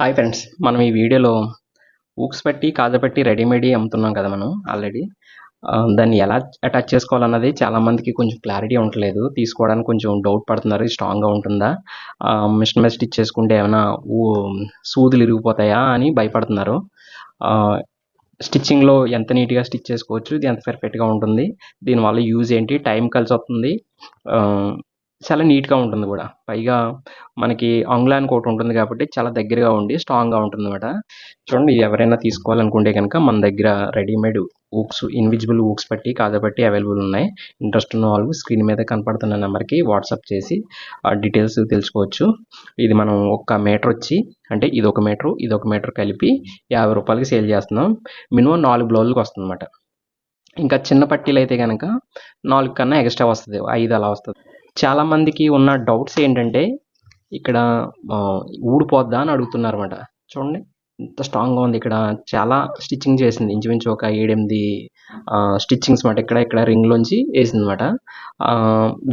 Hi friends మనం ఈ వీడియోలో ఊక్స్ పెట్టి కాజపెట్టి రెడీమేడ్ అమ్ముతున్నాం కదా మనం ఆల్రెడీ దాన్ని ఎలా అటాచ్ చేసుకోవాలన్నది చాలామందికి కొంచెం క్లారిటీ ఉండలేదు తీసుకోవడానికి కొంచెం డౌట్ పడుతున్నారు. స్ట్రాంగ్గా ఉంటుందా? మిషన్ మీద స్టిచ్ చేసుకుంటే ఏమైనా సూదులు ఇరిగిపోతాయా అని భయపడుతున్నారు. స్టిచ్చింగ్లో ఎంత నీట్గా స్టిచ్ చేసుకోవచ్చు? ఇది ఎంత పర్ఫెక్ట్గా ఉంటుంది? దీనివల్ల యూజ్ ఏంటి? టైం కలిసి వస్తుంది. చాలా నీట్గా ఉంటుంది కూడా. పైగా మనకి ఆంగ్లానికి ఒకటి ఉంటుంది కాబట్టి చాలా దగ్గరగా ఉండి స్ట్రాంగ్గా ఉంటుంది అనమాట చూడండి ఎవరైనా తీసుకోవాలనుకుంటే కనుక మన దగ్గర రెడీమేడ్ ఊక్స్ ఇన్విజిబుల్ ఊక్స్ పట్టి కాదబట్టి అవైలబుల్ ఉన్నాయి. ఇంట్రెస్ట్ ఉన్న వాళ్ళు స్క్రీన్ మీద కనపడుతున్న నెంబర్కి వాట్సాప్ చేసి ఆ డీటెయిల్స్ తెలుసుకోవచ్చు. ఇది మనం ఒక మీటర్ వచ్చి అంటే ఇది ఒక మీటరు ఇది ఒక మీటర్ కలిపి యాభై రూపాయలకి సేల్ చేస్తున్నాం. మినిమం నాలుగు బ్లౌజులకు వస్తుంది అనమాట ఇంకా చిన్న పట్టీలు అయితే కనుక నాలుగు కన్నా ఎక్స్ట్రా వస్తుంది. ఐదు అలా వస్తుంది. చాలా మందికి ఉన్న డౌట్స్ ఏంటంటే ఇక్కడ ఊడిపోద్దా అని అడుగుతున్నారు అనమాట చూడండి ఎంత స్ట్రాంగ్గా ఉంది. ఇక్కడ చాలా స్టిచ్చింగ్ చేసింది. ఇంచుమించు ఒక ఏడెనిమిది స్టిచ్చింగ్స్ మాట ఇక్కడ ఇక్కడ రింగ్లోంచి వేసింది అనమాట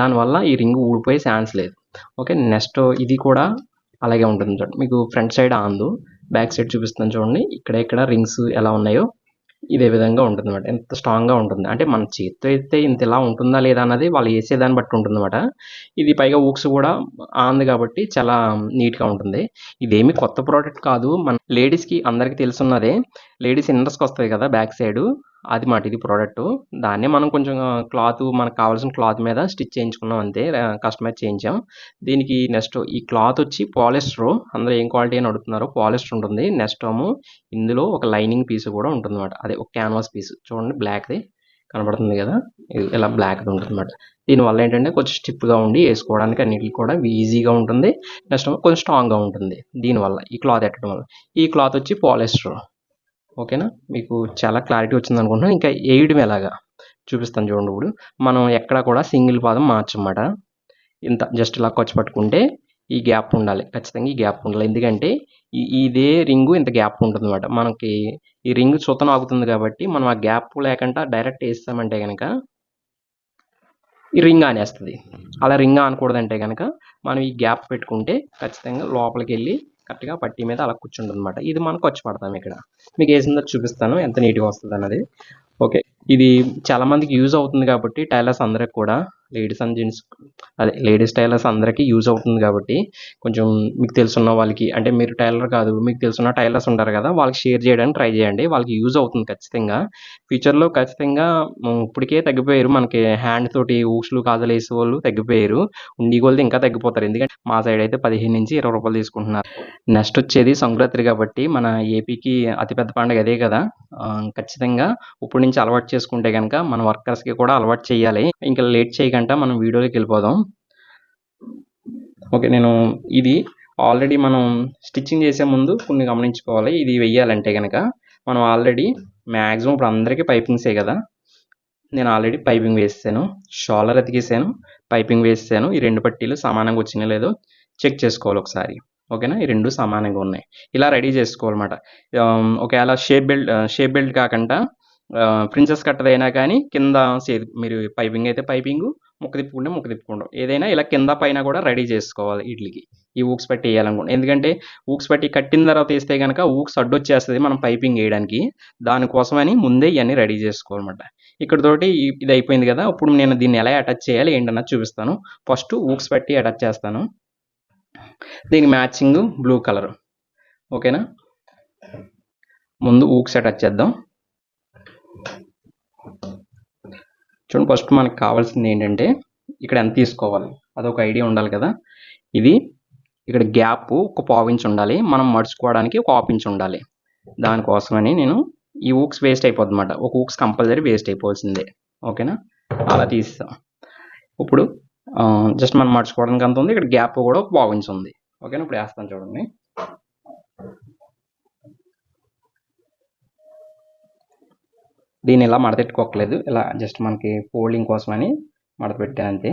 దానివల్ల ఈ రింగ్ ఊడిపోయే ఛాన్స్ లేదు. ఓకే నెక్స్ట్ ఇది కూడా అలాగే ఉంటుంది. చూడండి మీకు front side and back side చూపిస్తాను చూడండి. ఇక్కడ ఇక్కడ రింగ్స్ ఎలా ఉన్నాయో ఇదే విధంగా ఉంటుంది అనమాట ఎంత స్ట్రాంగ్గా ఉంటుంది. అంటే మన చేతితో అయితే ఇంత ఇలా ఉంటుందా లేదా అన్నది వాళ్ళు వేసేదాన్ని బట్టి ఉంటుందన్నమాట. ఇది పైగా ఊక్స్ కూడా ఆంది కాబట్టి చాలా నీట్గా ఉంటుంది. ఇదేమి కొత్త ప్రోడక్ట్ కాదు. మన లేడీస్కి అందరికీ తెలుసున్నదే. లేడీస్ ఇండస్కి వస్తుంది కదా బ్యాక్ సైడ్. అది మాట ఇది ప్రోడక్ట్ దాన్నే మనం కొంచెం క్లాత్ మనకు కావాల్సిన క్లాత్ మీద స్టిచ్ చేయించుకున్నాం అంతే కస్టమైజ్ చేయించాం. దీనికి నెక్స్ట్ ఈ క్లాత్ వచ్చి పాలిస్టర్. అందరూ ఏం క్వాలిటీ అని అడుగుతున్నారు పాలిస్టర్ ఉంటుంది. నెక్స్ట్ ఏమో ఇందులో ఒక లైనింగ్ పీస్ కూడా ఉంటుంది అనమాట అదే ఒక క్యాన్వాస్ పీస్ చూడండి బ్లాక్ది కనబడుతుంది కదా? ఇలా బ్లాక్ది ఉంటుంది అనమాట దీనివల్ల ఏంటంటే కొంచెం స్టిప్గా ఉండి వేసుకోవడానికి అన్నిటికి కూడా ఈజీగా ఉంటుంది. నెక్స్ట్ కొంచెం స్ట్రాంగ్గా ఉంటుంది. దీనివల్ల ఈ క్లాత్ ఎట్టడం వల్ల. ఈ క్లాత్ వచ్చి పాలిస్టర్. ఓకేనా? మీకు చాలా క్లారిటీ వచ్చింది అనుకుంటున్నాను. ఇంకా వేయడం ఎలాగా? చూపిస్తాను చూడండి ఇప్పుడు. మనం ఎక్కడ కూడా సింగిల్ పాదం మార్చమాట. ఇంత జస్ట్ ఇలా ఖర్చు పట్టుకుంటే ఈ గ్యాప్ ఉండాలి. ఖచ్చితంగా ఈ గ్యాప్ ఉండాలి. ఎందుకంటే ఇదే రింగు ఇంత గ్యాప్ ఉంటుంది అనమాట మనకి ఈ రింగ్ సుతన ఆగుతుంది కాబట్టి మనం ఆ గ్యాప్ లేకుండా డైరెక్ట్ వేస్తామంటే కనుక ఈ రింగ్ ఆనేస్తుంది. అలా రింగ్ ఆనకూడదంటే కనుక మనం ఈ గ్యాప్ పెట్టుకుంటే ఖచ్చితంగా లోపలికి వెళ్ళి కరెక్ట్గా పట్టీ మీద అలా కూర్చుంటుంది అనమాట ఇది మనకు వచ్చి పడతాం ఇక్కడ. మీకు వేసిందో చూపిస్తాను. ఎంత నీట్గా వస్తుంది అన్నది ఓకే. ఇది చాలా మందికి యూజ్ అవుతుంది కాబట్టి టైలర్స్ అందరికి కూడా లేడీస్ అండ్ జెంట్స్ అదే లేడీస్ టైలర్స్ అందరికీ యూజ్ అవుతుంది కాబట్టి కొంచెం మీకు తెలుసున్న వాళ్ళకి అంటే మీరు టైలర్ కాదు మీకు తెలుసున్న టైలర్స్ ఉంటారు కదా వాళ్ళకి షేర్ చేయడానికి ట్రై చేయండి వాళ్ళకి యూజ్ అవుతుంది ఖచ్చితంగా. ఫ్యూచర్లో ఖచ్చితంగా ఇప్పటికే తగ్గిపోయారు మనకి హ్యాండ్ తోటి ఊసులు కాజలు వేసే వాళ్ళు తగ్గిపోయారు ఉండి వాళ్ళది ఇంకా తగ్గిపోతారు. ఎందుకంటే మా సైడ్ అయితే పదిహేను నుంచి ఇరవై రూపాయలు తీసుకుంటున్నారు. నెక్స్ట్ వచ్చేది సంక్రాంతి కాబట్టి మన ఏపీకి అతిపెద్ద పండుగ అదే కదా ఖచ్చితంగా ఇప్పటి నుంచి అలవాటు చేసుకుంటే కనుక మన వర్కర్స్కి కూడా అలవాటు చేయాలి. ఇంకా లేట్ చేయకుండా మనం వీడియోలోకి వెళ్ళిపోదాం. ఓకే నేను ఇది ఆల్రెడీ మనం స్టిచ్చింగ్ చేసే ముందు కొన్ని గమనించుకోవాలి. ఇది వెయ్యాలంటే కనుక మనం ఆల్రెడీ మ్యాక్సిమం ఇప్పుడు అందరికీ పైపింగ్సే కదా. నేను ఆల్రెడీ పైపింగ్ వేసాను షాలర్ అతికేసాను. పైపింగ్ వేసాను ఈ రెండు పట్టీలు సమానంగా వచ్చినా లేదో చెక్ చేసుకోవాలి ఒకసారి. ఓకేనా? ఈ రెండు సమానంగా ఉన్నాయి. ఇలా రెడీ చేసుకోవాలన్నమాట. ఒకవేళ షేప్ బెల్ట్ షేప్ బెల్ట్ కాకుండా ప్రిన్సెస్ కట్టదైనా కానీ కింద సే- మీరు పైపింగ్ అయితే పైపింగ్ ముక్క తిప్పుకుంటే ముక్క తిప్పుకుంటాం. ఏదైనా ఇలా కింద పైన కూడా రెడీ చేసుకోవాలి వీటికి ఈ ఊక్స్ పెట్టి వేయాలనుకుంటే. ఎందుకంటే ఊక్స్ పెట్టి కట్టిన తర్వాత వేస్తే కనుక ఊక్స్ అడ్డొచ్చేస్తుంది మనం పైపింగ్ వేయడానికి. దానికోసమని ముందే ఇవన్నీ రెడీ చేసుకోవాలన్నమాట. ఇక్కడతోటి ఇది అయిపోయింది కదా. ఇప్పుడు నేను దీన్ని ఎలా అటాచ్ చేయాలి ఏంటన్నా చూపిస్తాను. ఫస్ట్ ఊక్స్ పెట్టి అటాచ్ చేస్తాను. దీనికి మ్యాచింగ్ బ్లూ కలర్. ఓకేనా? ముందు ఊక్స్ అటాచ్ చేద్దాం. చూడండి ఫస్ట్ మనకు కావాల్సింది ఏంటంటే ఇక్కడ ఎంత తీసుకోవాలి? అదొక ఐడియా ఉండాలి కదా. ఇది ఇక్కడ గ్యాప్ ఒక పావు ఇంచ్ ఉండాలి. మనం మడుచుకోవడానికి ఒక హాఫ్ ఇంచ్ ఉండాలి. దానికోసమని నేను ఈ ఊక్స్ వేస్ట్ అయిపోద్ది అనమాట ఒక ఊక్స్ కంపల్సరీ వేస్ట్ అయిపోవాల్సిందే. ఓకేనా అలా తీస్తాం. ఇప్పుడు జస్ట్ మనం మడుచుకోవడానికి అంత ఉంది? ఇక్కడ గ్యాప్ కూడా ఒక పావు ఇంచ్ ఉంది. ఓకేనా ఇప్పుడు వేస్తాను చూడండి. దీన్ని ఇలా మడతెట్టుకోకలేదు ఇలా జస్ట్ మనకి ఫోల్డింగ్ కోసమని మడత పెట్టాను అంతే.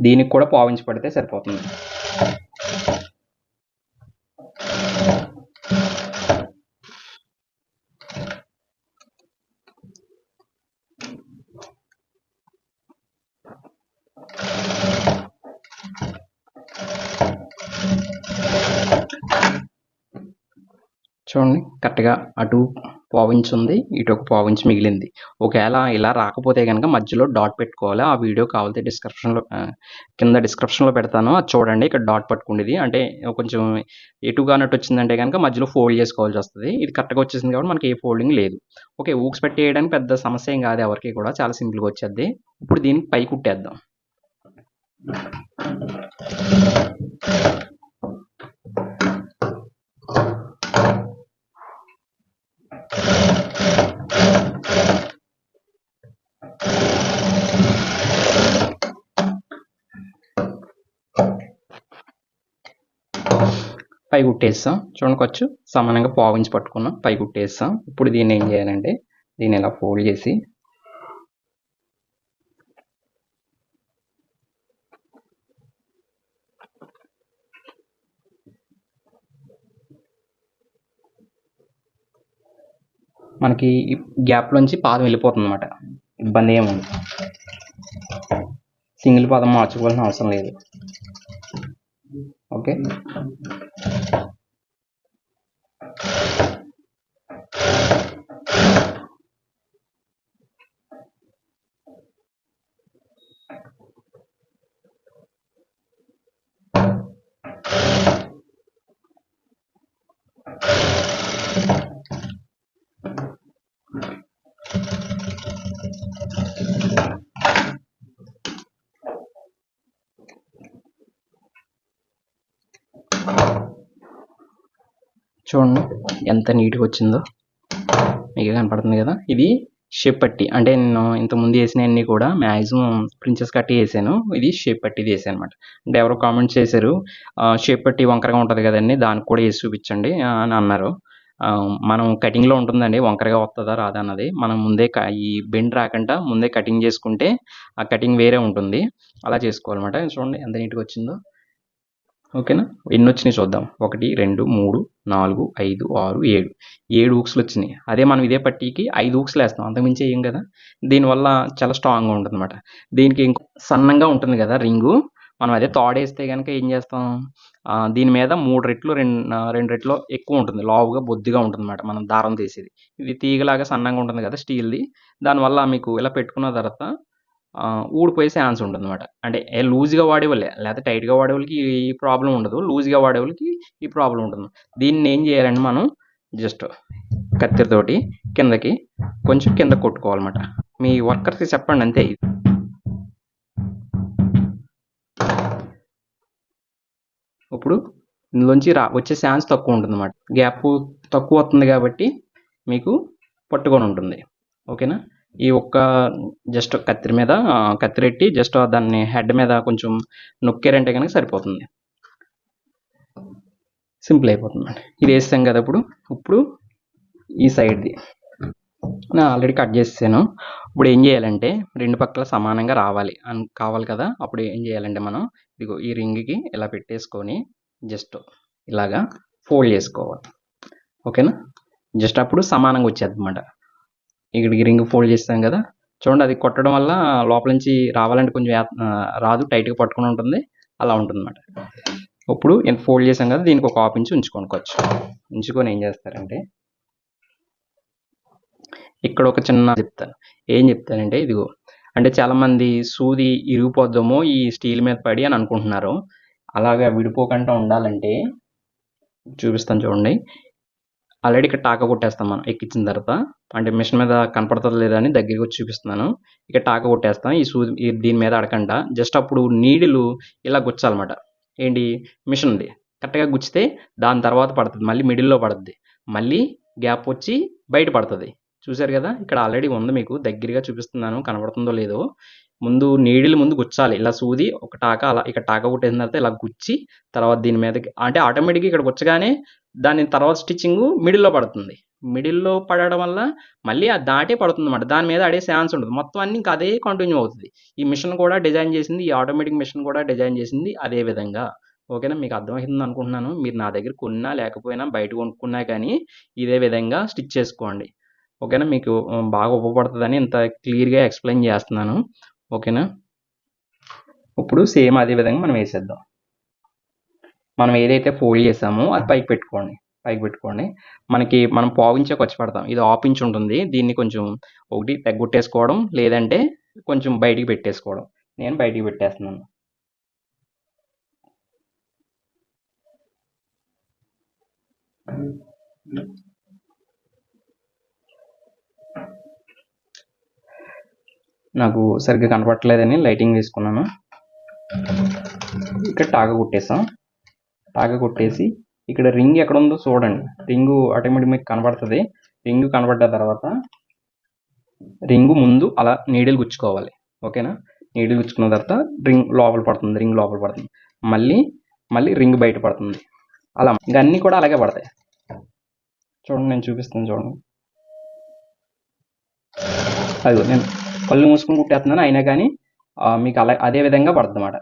దీనికి కూడా పావించి పడితే సరిపోతుంది చూడండి కరెక్ట్గా అటు పావించి ఉంది ఇటు ఒక పావించి మిగిలింది. ఒకవేళ ఇలా రాకపోతే కనుక మధ్యలో డాట్ పెట్టుకోవాలి. ఆ వీడియో కావాలంటే డిస్క్రిప్షన్లో కింద డిస్క్రిప్షన్లో పెడతాను. అది చూడండి ఇక్కడ డాట్ పట్టుకుండేది అంటే కొంచెం ఎటుగా అన్నట్టు వచ్చిందంటే కనుక మధ్యలో ఫోల్డ్ చేసుకోవాల్సి వస్తుంది. ఇది కరెక్ట్గా వచ్చేసింది కాబట్టి మనకి ఏ ఫోల్డింగ్ లేదు. ఓకే ఊక్స్ పెట్టేయడానికి పెద్ద సమస్య ఏం కాదు ఎవరికి కూడా. చాలా సింపుల్గా వచ్చేది ఇప్పుడు దీనికి పై కుట్టేద్దాం. పై కుట్టేస్తాం. చూడండి ఖర్చు సమానంగా పావించి పట్టుకున్నాం పై కుట్టేస్తాం. ఇప్పుడు దీన్ని ఏం చేయాలంటే దీన్ని ఇలా ఫోల్డ్ చేసి మనకి గ్యాప్లోంచి పాదం వెళ్ళిపోతుంది అనమాట ఇబ్బంది ఏముంది సింగిల్ పాదం మార్చుకోవాల్సిన అవసరం లేదు. ఓకే? చూడండి ఎంత నీట్గా వచ్చిందో. మీకు కనపడుతుంది కదా? ఇది షేప్ పట్టి అంటే నేను ఇంతకుముందు వేసినవన్నీ కూడా మ్యాక్సిమం ప్రిన్సెస్ కట్టి వేసాను ఇది షేప్ పట్టిది వేసాను అనమాట అంటే ఎవరో కామెంట్స్ చేశారు షేప్ పట్టి వంకరగా ఉంటుంది కదండి దానికి కూడా వేసి చూపించండి అని అన్నారు. మనం కటింగ్లో ఉంటుందండి వంకరగా వస్తుందా రాదా అన్నది. మనం ముందే ఈ బెండ్ రాకుండా ముందే కటింగ్ చేసుకుంటే ఆ కటింగ్ వేరే ఉంటుంది. అలా చేసుకోవాలన్నమాట. చూడండి ఎంత నీట్గా వచ్చిందో. ఓకేనా? ఎన్ని వచ్చినాయి చూద్దాం. ఒకటి రెండు మూడు నాలుగు ఐదు ఆరు ఏడు. ఏడు ఊక్స్లు వచ్చినాయి. అదే మనం ఇదే పట్టీకి ఐదు ఊక్స్లు వేస్తాం. అంతకుమించి ఏం కదా? దీనివల్ల చాలా స్ట్రాంగ్గా ఉంటుంది అనమాట దీనికి ఇంకో సన్నంగా ఉంటుంది కదా రింగు. మనం అదే తోడేస్తే కనుక ఏం చేస్తాం? దీని మీద మూడు రెట్లు రెండు రెండు రెట్లు ఎక్కువ ఉంటుంది. లావుగా బొద్దుగా ఉంటుంది అనమాట మనం దారం తీసేది. ఇది తీగలాగా సన్నంగా ఉంటుంది కదా స్టీల్ది. దానివల్ల మీకు ఇలా పెట్టుకున్న తర్వాత ఊడిపోయే ఛాన్స్ ఉంటుంది అనమాట అంటే లూజ్గా వాడేవాళ్ళే లేకపోతే టైట్గా వాడేవాళ్ళకి ఈ ప్రాబ్లం ఉండదు. లూజ్గా వాడేవాళ్ళకి ఈ ప్రాబ్లం ఉంటుంది. దీన్ని ఏం చేయాలంటే మనం జస్ట్ కత్తిరితోటి కిందకి కొంచెం కింద కొట్టుకోవాలన్నమాట. మీ వర్కర్స్కి చెప్పండి అంతే. ఇప్పుడు ఇందులోంచి రా వచ్చే ఛాన్స్ తక్కువ ఉంటుంది అన్నమాట గ్యాప్ తక్కువ వస్తుంది కాబట్టి మీకు పట్టుకొని ఉంటుంది. ఓకేనా? ఈ ఒక్క జస్ట్ కత్తిరి మీద కత్తిరెట్టి జస్ట్ దాన్ని హెడ్ మీద కొంచెం నొక్కారంటే కనుక సరిపోతుంది. సింపుల్ అయిపోతుంది ఇది వేస్తాం కదా ఇప్పుడు. ఇప్పుడు ఈ సైడ్ది. నేను ఆల్రెడీ కట్ చేసాను ఇప్పుడు ఏం చేయాలంటే రెండు పక్కల సమానంగా రావాలి. అని కావాలి కదా. అప్పుడు ఏం చేయాలంటే మనం ఇదిగో ఈ రింగ్కి ఇలా పెట్టేసుకొని జస్ట్ ఇలాగా ఫోల్డ్ చేసుకోవాలి. ఓకేనా? జస్ట్ అప్పుడు సమానంగా వచ్చేది అనమాట ఇక్కడికి రింగ్ ఫోల్డ్ చేస్తాం కదా. చూడండి అది కొట్టడం వల్ల లోపల నుంచి రావాలంటే కొంచెం రాదు. టైట్గా పట్టుకుని ఉంటుంది. అలా ఉంటుంది అనమాట ఇప్పుడు ఇంత ఫోల్డ్ చేసాం కదా దీనికి ఒక హాఫ్ ఇంచ్ ఉంచుకోనుకోవచ్చు. ఉంచుకొని ఏం చేస్తారంటే ఇక్కడ ఒక చిన్న చెప్తాను. ఏం చెప్తానంటే ఇదిగో అంటే చాలామంది సూది ఇరిగిపోద్దామో ఈ స్టీల్ మీద పడి అని అనుకుంటున్నారు. అలాగా విడిపోకుండా ఉండాలంటే చూపిస్తాను చూడండి. ఆల్రెడీ ఇక్కడ టాక కొట్టేస్తాం మనం. ఎక్కించిన తర్వాత. అంటే మిషన్ మీద కనపడుతుంది లేదా అని దగ్గరికి వచ్చి చూపిస్తున్నాను. ఇక్కడ టాక కొట్టేస్తాం. ఈ సూది దీని మీద అడగంట. జస్ట్ అప్పుడు నీడిలు ఇలా గుచ్చాలన్నమాట. ఏంటి? మిషన్ది కరెక్ట్గా గుచ్చితే దాని తర్వాత పడుతుంది. మళ్ళీ మిడిల్లో పడుతుంది. మళ్ళీ గ్యాప్ వచ్చి బయట పడుతుంది. చూశారు కదా? ఇక్కడ ఆల్రెడీ ఉంది మీకు. దగ్గరగా చూపిస్తున్నాను. కనబడుతుందో లేదో. ముందు నీడిలు ముందు గుచ్చాలి. ఇలా సూది ఒక టాక అలా ఇక్కడ టాక కొట్టేసిన తర్వాత ఇలా గుచ్చి తర్వాత దీని మీదకి అంటే ఆటోమేటిక్గా ఇక్కడ గుచ్చగానే దాని తర్వాత స్టిచ్చింగ్ మిడిల్లో పడుతుంది. మిడిల్లో పడడం వల్ల మళ్ళీ అది దాటే పడుతుంది అన్నమాట దాని మీద అడే ఛాన్స్ ఉంటుంది మొత్తం అన్ని ఇంకా అదే కంటిన్యూ అవుతుంది. ఈ మిషన్ కూడా డిజైన్ చేసింది ఈ ఆటోమేటిక్ మిషన్ కూడా డిజైన్ చేసింది అదే విధంగా. ఓకేనా? మీకు అర్థమవుతుంది అనుకుంటున్నాను. మీరు నా దగ్గర కొన్నా లేకపోయినా బయట కొనుక్కున్నా కానీ ఇదే విధంగా స్టిచ్ చేసుకోండి. ఓకేనా? మీకు బాగా ఉపయోగపడుతుందని ఇంత క్లియర్గా ఎక్స్ప్లెయిన్ చేస్తున్నాను. ఓకేనా? ఇప్పుడు సేమ్ అదే విధంగా మనం వేసేద్దాం. మనం ఏదైతే ఫోల్డ్ చేసామో అది పైకి పెట్టుకోండి పైకి పెట్టుకోండి. మనకి మనం పావించే ఖర్చు పెడతాం. ఇది ఇంచ్ ఉంటుంది. దీన్ని కొంచెం ఒకటి తగ్గొట్టేసుకోవడం లేదంటే కొంచెం బయటికి పెట్టేసుకోవడం. నేను బయటికి పెట్టేస్తున్నాను. నాకు సరిగ్గా కనపడట్లేదని లైటింగ్ వేసుకున్నాను ఇక్కడ టాక కొట్టేసాం. తాగ కొట్టేసి ఇక్కడ రింగ్ ఎక్కడ ఉందో చూడండి. రింగు ఆటోమేటిక్ మీకు కనబడుతుంది. రింగ్ కనబడ్డ తర్వాత రింగు ముందు అలా నీడిల్ గుచ్చుకోవాలి. ఓకేనా? నీడిల్ గుచ్చుకున్న తర్వాత రింగ్ లోపల పడుతుంది రింగ్ లోపల పడుతుంది. మళ్ళీ మళ్ళీ రింగ్ బయట పడుతుంది. అలా ఇంకా అన్నీ కూడా అలాగే పడతాయి. చూడండి నేను చూపిస్తాను చూడండి. అదిగో నేను కళ్ళు మూసుకుని కుట్టేస్తున్నాను. అయినా కానీ మీకు అలా అదే విధంగా పడుతుంది అన్నమాట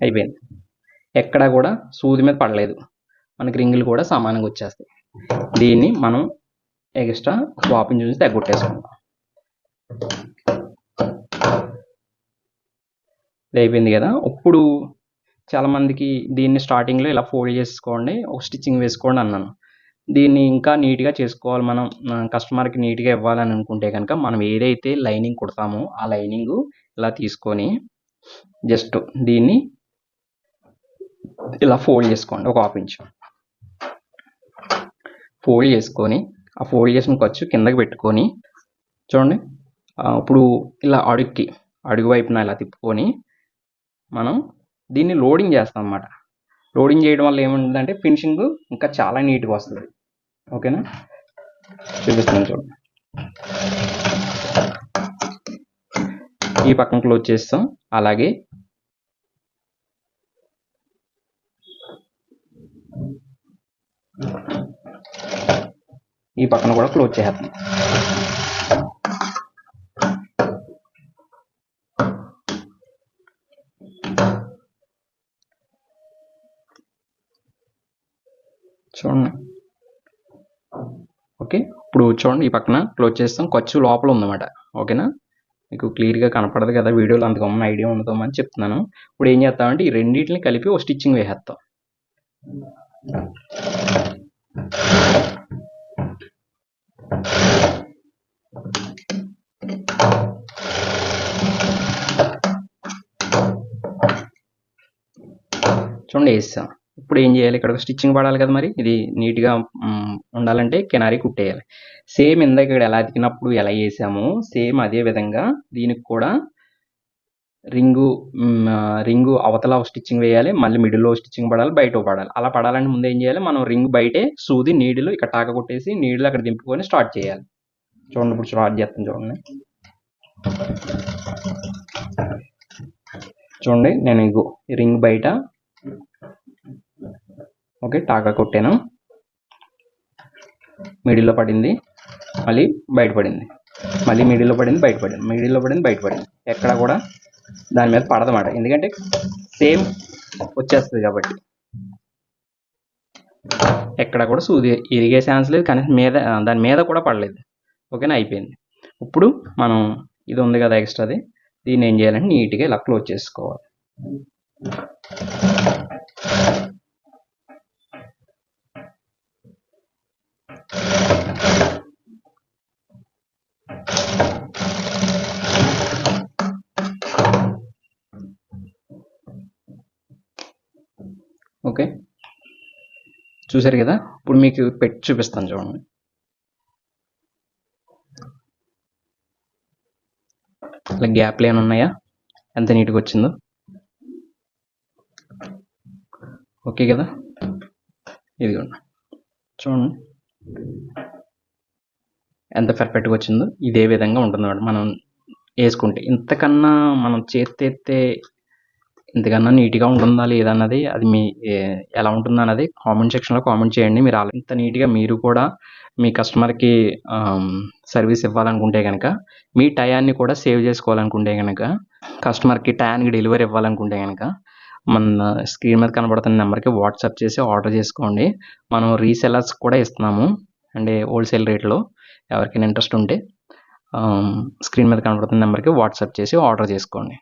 అయిపోయింది. ఎక్కడా కూడా సూది మీద పడలేదు. మనకి రింగులు కూడా సమానంగా వచ్చేస్తాయి. దీన్ని మనం ఎక్స్ట్రా వాపింగ్ చూసి తగ్గొట్టేసుకుందాం. ఇది అయిపోయింది కదా. ఇప్పుడు చాలామందికి దీన్ని స్టార్టింగ్లో ఇలా ఫోల్డ్ చేసుకోండి ఒక స్టిచ్చింగ్ వేసుకోండి అన్నాను. దీన్ని ఇంకా నీట్గా చేసుకోవాలి మనం. కస్టమర్కి నీట్గా ఇవ్వాలని అనుకుంటే కనుక మనం ఏదైతే లైనింగ్ కుడతామో ఆ లైనింగ్ ఇలా తీసుకొని జస్ట్ దీన్ని ఇలా ఫోల్డ్ చేసుకోండి ఒక హాఫ్ ఇంచ్ ఫోల్డ్ చేసుకొని ఆ ఫోల్డ్ చేసిన ఖర్చు కిందకి పెట్టుకొని చూడండి. ఇప్పుడు ఇలా అడుగుకి అడుగు వైపున ఇలా తిప్పుకొని మనం దీన్ని లోడింగ్ చేస్తాం అన్నమాట. లోడింగ్ చేయడం వల్ల ఏముంటుందంటే ఫినిషింగ్ ఇంకా చాలా నీట్గా వస్తుంది. ఓకేనా చూపిస్తున్నాను చూడండి ఈ పక్కన క్లోజ్ చేస్తాం. అలాగే ఈ పక్కన కూడా క్లోజ్ చేస్తాం చూడండి. ఓకే ఇప్పుడు చూడండి ఈ పక్కన క్లోజ్ చేస్తాం. ఖర్చు లోపల ఉందన్నమాట. ఓకేనా? మీకు క్లియర్గా కనపడదు కదా వీడియోలో అంతకమ్మ ఐడియా ఉండదు అని చెప్తున్నాను. ఇప్పుడు ఏం చేస్తామంటే ఈ రెండింటిని కలిపి ఓ స్టిచ్చింగ్ వేసేస్తాం. చూడండి వేస్తాం ఇప్పుడు ఏం చేయాలి? ఇక్కడ స్టిచ్చింగ్ పడాలి కదా మరి. ఇది నీట్గా ఉండాలంటే కెనారీ కుట్టేయాలి. సేమ్ ఇందాక ఇక్కడ ఎలా అతికినప్పుడు ఎలా వేసామో సేమ్ అదే విధంగా దీనికి కూడా రింగు రింగు అవతల స్టిచ్చింగ్ వేయాలి మళ్ళీ మిడిల్లో స్టిచ్చింగ్ పడాలి బయట పడాలి. అలా పడాలంటే ముందు ఏం చేయాలి? మనం రింగ్ బయటే సూది నీడిలు ఇక్కడ టాక కొట్టేసి నీడిలు అక్కడ దింపుకొని స్టార్ట్ చేయాలి. చూడండి ఇప్పుడు స్టార్ట్ చేస్తాను చూడండి. చూడండి నేను ఇగో రింగ్ బయట ఓకే టాకా కొట్టాను. మిడిల్లో పడింది మళ్ళీ బయటపడింది మళ్ళీ మిడిల్లో పడింది బయటపడింది మిడిల్లో పడింది బయటపడింది ఎక్కడ కూడా దాని మీద పడదన్నమాట. ఎందుకంటే సేమ్ వచ్చేస్తుంది కాబట్టి. ఎక్కడ కూడా సూది ఇరిగే ఛాన్స్ లేదు. కనీసం మీద దాని మీద కూడా పడలేదు. ఓకేనా? అయిపోయింది. ఇప్పుడు మనం ఇది ఉంది కదా ఎక్స్ట్రాది. దీన్ని ఏం చేయాలంటే నీట్గా ఇలా క్లోజ్ చేసుకోవాలి. ఓకే? చూసారు కదా? ఇప్పుడు మీకు పెట్టి చూపిస్తాను చూడండి. అలా గ్యాప్లు ఏమైనా ఉన్నాయా? ఎంత నీట్గా వచ్చిందో? ఓకే కదా? ఇదిగోండి. చూడండి. ఎంత పర్ఫెక్ట్గా వచ్చిందో? ఇదే విధంగా ఉంటుంది మనం వేసుకుంటే ఇంతకన్నా మనం చేతి ఇంతకన్నా నీట్గా ఉంటుందా లేదా అన్నది అది మీ ఎలా ఉంటుందా అన్నది కామెంట్ సెక్షన్లో కామెంట్ చేయండి. మీరు అలా ఇంత నీట్గా మీరు కూడా మీ కస్టమర్కి సర్వీస్ ఇవ్వాలనుకుంటే కనుక మీ టయాన్ని కూడా సేవ్ చేసుకోవాలనుకుంటే కనుక కస్టమర్కి టయానికి డెలివరీ ఇవ్వాలనుకుంటే కనుక మన స్క్రీన్ మీద కనబడుతున్న నెంబర్కి వాట్సాప్ చేసి ఆర్డర్ చేసుకోండి. మనం రీసెలర్స్ కూడా ఇస్తున్నాము. అంటే హోల్సేల్ రేట్లో ఎవరికైనా ఇంట్రెస్ట్ ఉంటే స్క్రీన్ మీద కనబడుతున్న నెంబర్కి వాట్సాప్ చేసి ఆర్డర్ చేసుకోండి.